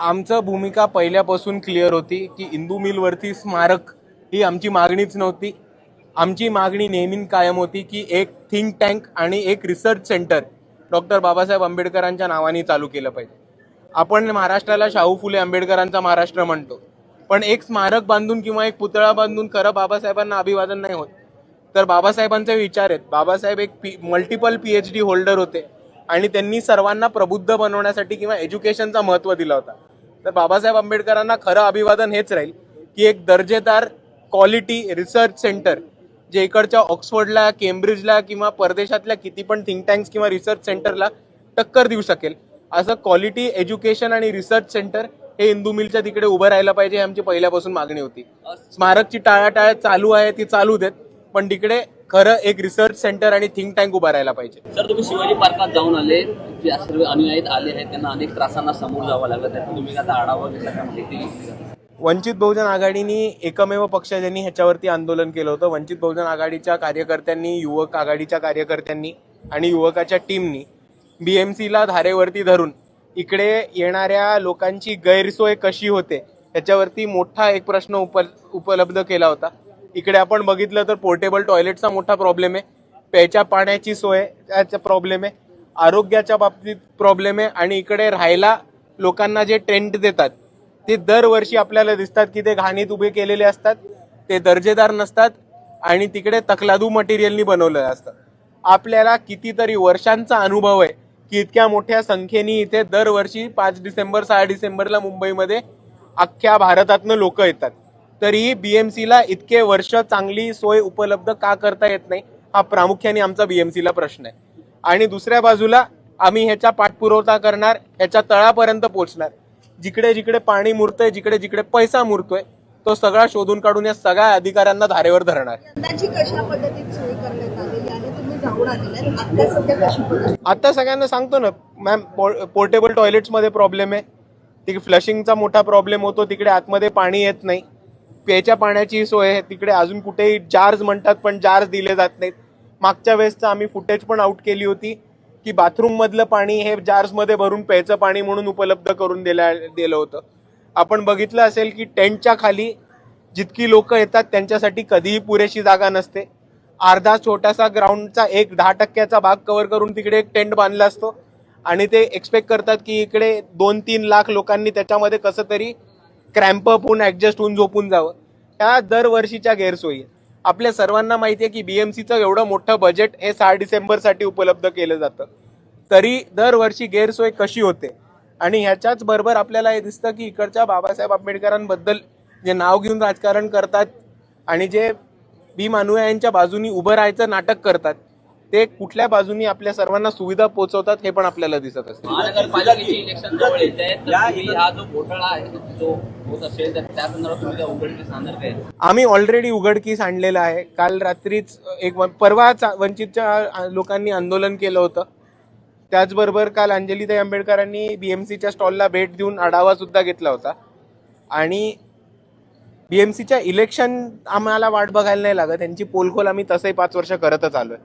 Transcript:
आमचं भूमिका पहिल्यापासून क्लिअर होती की इंदू मिलवरती स्मारक ही आमची मागणीच नव्हती. आमची मागणी नेहमी कायम होती की एक थिंक टँक आणि एक रिसर्च सेंटर डॉक्टर बाबासाहेब आंबेडकरांच्या नावाने चालू केलं पाहिजे. आपण महाराष्ट्राला शाहू फुले आंबेडकरांचा महाराष्ट्र म्हणतो. पण एक स्मारक बांधून किंवा एक पुतळा बांधून खरं बाबासाहेबांना अभिवादन नाही होत. तर बाबासाहेबांचे विचार आहेत. बाबासाहेब एक P multiple P H D holder होते आणि त्यांनी सर्वांना प्रबुद्ध बनवण्यासाठी किंवा एज्युकेशनचा महत्त्व दिला होता. तर बाबासाहेब आंबेडकरांना खरं अभिवादन हेच राहील की एक दर्जेदार क्वालिटी रिसर्च सेंटर जे इकडच्या ऑक्सफर्डला केम्ब्रिजला किंवा परदेशातल्या किती पण थिंक टँक्स किंवा रिसर्च सेंटरला टक्कर देऊ शकेल. असं क्वालिटी एज्युकेशन आणि रिसर्च सेंटर हे इंदू मिलच्या तिकडे उभं राहायला पाहिजे ही आमची पहिल्यापासून मागणी होती. स्मारकची टाळाटाळ चालू आहे ती चालू देत पण तिकडे खरं एक रिसर्च सेंटर आणि थिंक टँक उभं राहायला पाहिजे. सर तुम्ही शिवाजी पार्कात जाऊन आले. जे सर्व अनुयायी आले आहेत त्यांना अनेक त्रासांना सामोरं जावं लागलं. त्याचा तुम्ही आता आढावा घेतला का माहिती? वंचित बहुजन आघाडीनी एकमेव पक्ष ज्यांनी ह्याच्यावरती आंदोलन केलं होतं. वंचित बहुजन आघाडीच्या कार्यकर्त्यांनी युवक आघाडीच्या कार्यकर्त्यांनी आणि युवकाच्या टीमनी बीएमसीला धारेवरती धरून इकडे येणाऱ्या लोकांची गैरसोय कशी होते ह्याच्यावरती मोठा एक प्रश्न उप उपलब्ध केला होता. इकडे आपण बघितलं तर पोर्टेबल टॉयलेटचा मोठा प्रॉब्लेम आहे. प्यायच्या पाण्याची सोय त्याचा प्रॉब्लेम आहे. आरोग्याच्या बाबतीत प्रॉब्लेम आहे आणि इकडे राहायला लोकांना जे टेंट देतात ते दरवर्षी आपल्याला दिसतात की ते घाणीत उभे केलेले असतात ते दर्जेदार नसतात आणि तिकडे तकलादू मटेरियलनी बनवलेलं असतं. आपल्याला कितीतरी वर्षांचा अनुभव आहे की इतक्या मोठ्या संख्येने इथे दरवर्षी पाच डिसेंबर सहा डिसेंबरला मुंबईमध्ये अख्ख्या भारतातनं लोक येतात. तरीही बी एम सीला इतके वर्ष चांगली सोय उपलब्ध का करता येत नाही हा प्रामुख्याने आमचा बी एम सीला प्रश्न आहे. आणि दुसऱ्या बाजूला आम्ही ह्याचा पाठपुरवठा करणार ह्याच्या तळापर्यंत पोहोचणार. जिकडे जिकडे पाणी मुरतंय जिकडे जिकडे पैसा मुरतोय तो सगळा शोधून काढून या सगळ्या अधिकाऱ्यांना धारेवर धरणार. आता सगळ्यांना सांगतो ना मॅम पोर्टेबल टॉयलेट्समध्ये प्रॉब्लेम आहे. तिकडे फ्लशिंगचा मोठा प्रॉब्लेम होतो तिकडे आतमध्ये पाणी येत नाही. प्यायच्या पाण्याची सोय आहे तिकडे अजून कुठेही जार्स म्हणतात पण जार्स दिले जात नाहीत. मागच्या वेळेसचं आम्ही फुटेज पण आउट केली होती की बाथरूममधलं पाणी हे जार्समध्ये भरून प्यायचं पाणी म्हणून उपलब्ध करून दिल्या दिलं होतं. आपण बघितलं असेल की टेंटच्या खाली जितकी लोक येतात त्यांच्यासाठी कधीही पुरेशी जागा नसते. अर्धा छोटासा ग्राउंडचा एक दहा टक्क्याचा भाग कव्हर करून तिकडे एक टेंट बांधला असतो. आणि ते एक्सपेक्ट करतात की इकडे दोन तीन लाख लोकांनी त्याच्यामध्ये कसं तरी क्रॅम्पअप होऊन ॲडजस्ट होऊन झोपून जावं. ह्या दरवर्षीच्या गैरसोयी आहेत. आपल्या सर्वांना माहिती आहे की बीएमसीचं एवढं मोठं बजेट हे सहा डिसेंबरसाठी उपलब्ध केलं जातं. तरी दरवर्षी गैरसोय कशी होते? आणि ह्याच्याच बरोबर आपल्याला हे दिसतं की इकडच्या बाबासाहेब आंबेडकरांबद्दल जे नाव घेऊन राजकारण करतात आणि जे भीम अनुयायांच्या बाजूनी उभं राहायचं नाटक करतात ते कुठल्या बाजूनी आपल्या सर्वांना सुविधा पोहोचवतात हे पण आपल्याला दिसत असते. महानगरपालिकेची इलेक्शन जवळ येत आहे तर तुम्ही हा जो घोटाळा आहे जो होत असेल तर त्या संदर्भात तुम्ही उघडकीस आणणार काय? आम्ही ऑलरेडी उघडकीस आणलेलं आहे. काल रात्रीच एक परवाच वंचितच्या लोकांनी आंदोलन केलं होतं. त्याचबरोबर काल अंजलीताई आंबेडकरांनी बीएमसीच्या स्टॉलला भेट देऊन आढावा सुद्धा घेतला होता. आणि बीएमसीच्या इलेक्शन आम्हाला वाट बघायला नाही लागत. त्यांची पोलखोल आम्ही तसंही पाच वर्ष करतच आलोय.